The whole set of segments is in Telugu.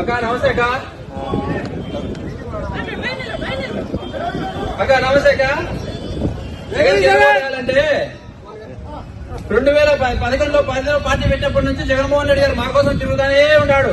అక్క నమస్తే అక్క. అక్క నమస్తే అక్క. రెండు వేల పదకొండులో పదిలో పార్టీ పెట్టినప్పటి నుంచి జగన్మోహన్ రెడ్డి గారు మా కోసం తిరుగుతానే ఉన్నాడు.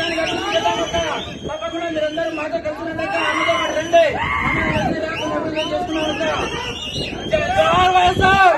మాతో కలిసి రండి పాటు రండి. రాకుండా వైఎస్ఆర్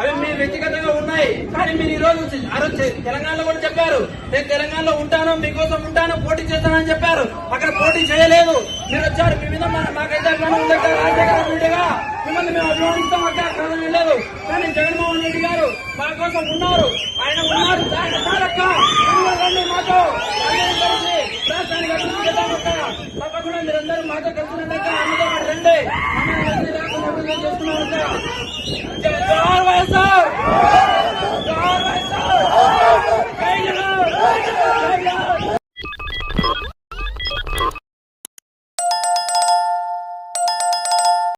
అవి మీ వ్యక్తిగతంగా ఉన్నాయి. కానీ మీరు ఈ రోజు ఆ రోజు తెలంగాణలో కూడా చెప్పారు. నేను తెలంగాణలో ఉంటాను మీకోసం ఉంటాను పోటీ చేస్తానని చెప్పారు. అక్కడ పోటీ చేయలేదు. మీరు వచ్చారు మీ మీద మాకైతే రాజశేఖర రెడ్డిగా మిమ్మల్ని మేము అభిమానిస్తాం అక్కడ. కారణం లేదు. కానీ జగన్మోహన్ రెడ్డి గారు మా కోసం ఉన్నారు. ఆయన ఉన్నారు. ఆయన మాతో. పాటు రండి